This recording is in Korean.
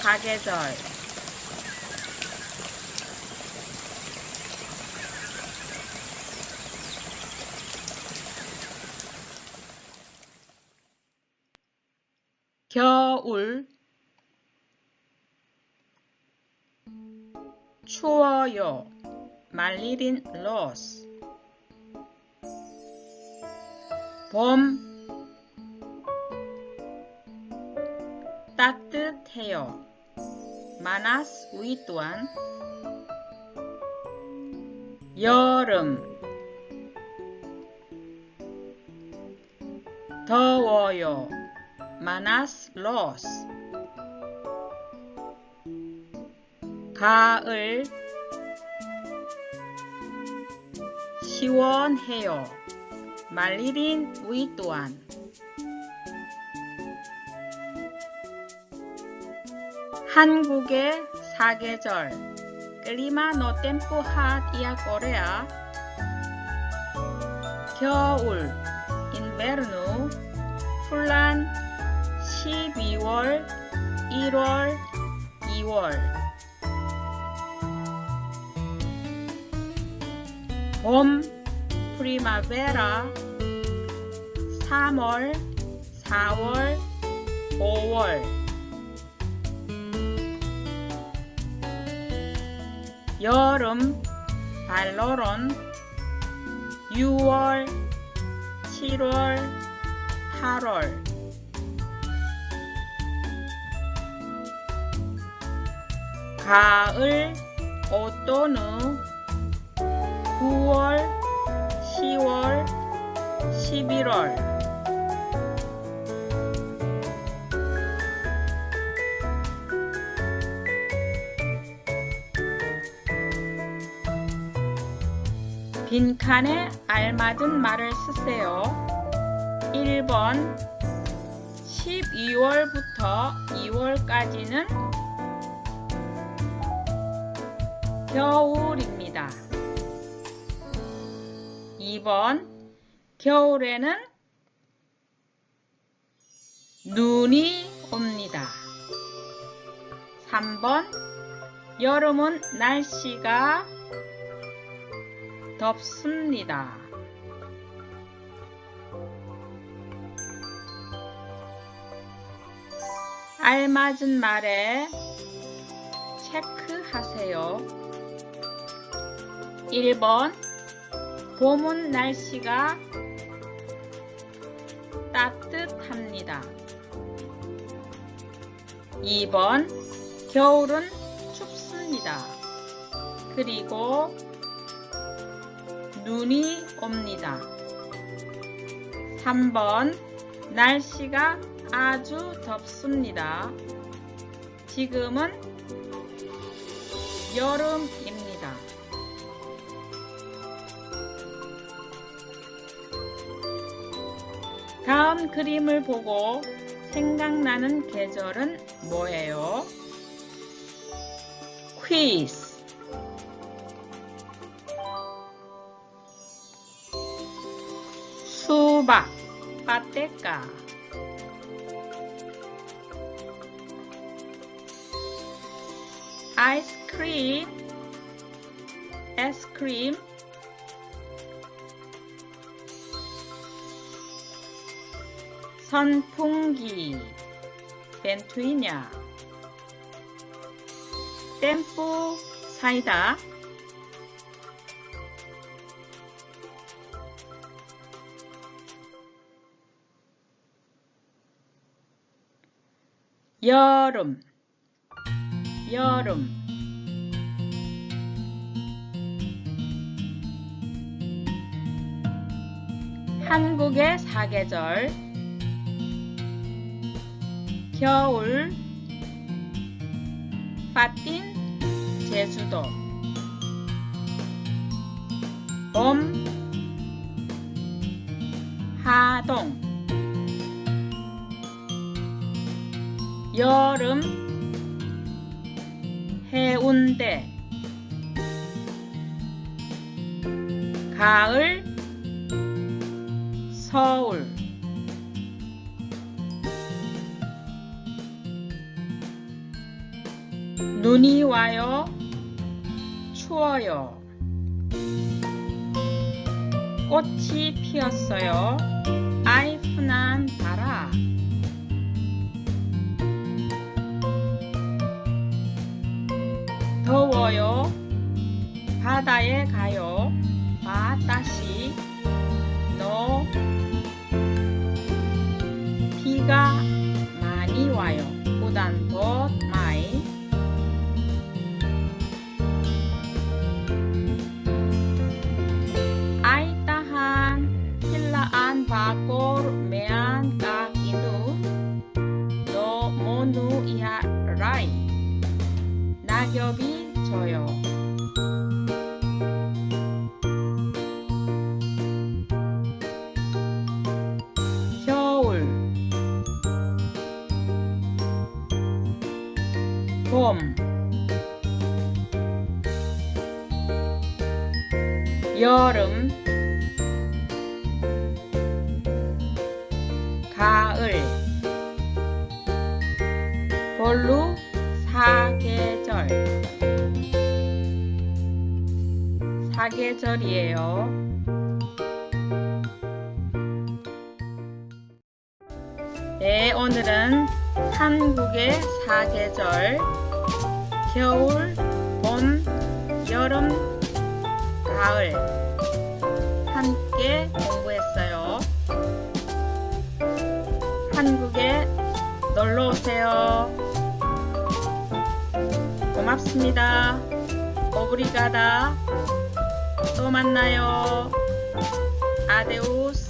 사계절. 겨울. 추워요. 말리린 로스. 봄. 따뜻해요 마나스 위뚜안 여름 더워요 마나스 로스 가을 시원해요 말리린 위뚜안 한국의 사계절. 클리마 노 템포 핫 이아 코레아. 겨울. 인베르누. 풀란. 12월. 1월. 2월. 봄. 프리마베라. 3월. 4월. 5월 여름 발로론 6월 7월 8월. 가을 오토누 9월 10월 11월 빈 칸에 알맞은 말을 쓰세요. 1번 12월부터 2월까지는 겨울입니다. 2번 겨울에는 눈이 옵니다. 3번 여름은 날씨가 덥습니다. 알맞은 말에 체크하세요. 1번 봄은 날씨가 따뜻합니다. 2번 겨울은 춥습니다. 그리고 눈이 옵니다. 3번 날씨가 아주 덥습니다. 지금은 여름입니다. 다음 그림을 보고 생각나는 계절은 뭐예요? 퀴즈 수박, 파테까 아이스크림, 아이스크림. 선풍기, 벤투이냐. 템포 사이다 여름 여름. 한국의 사계절 겨울. 파틴 제주도. 봄 하동 여름 해운대 가을 서울 눈이 와요. 추워요. 꽃이 피었어요. 바다에 가요. 바다시. 너 비가 봄 여름. 가을. 볼루 사계절. 사계절이에요. 네, 오늘은 한국의 사계절 겨울, 봄, 여름, 가을 함께 공부했어요. 한국에 놀러 오세요. 고맙습니다. 오브리가다. 또 만나요. 아데우스.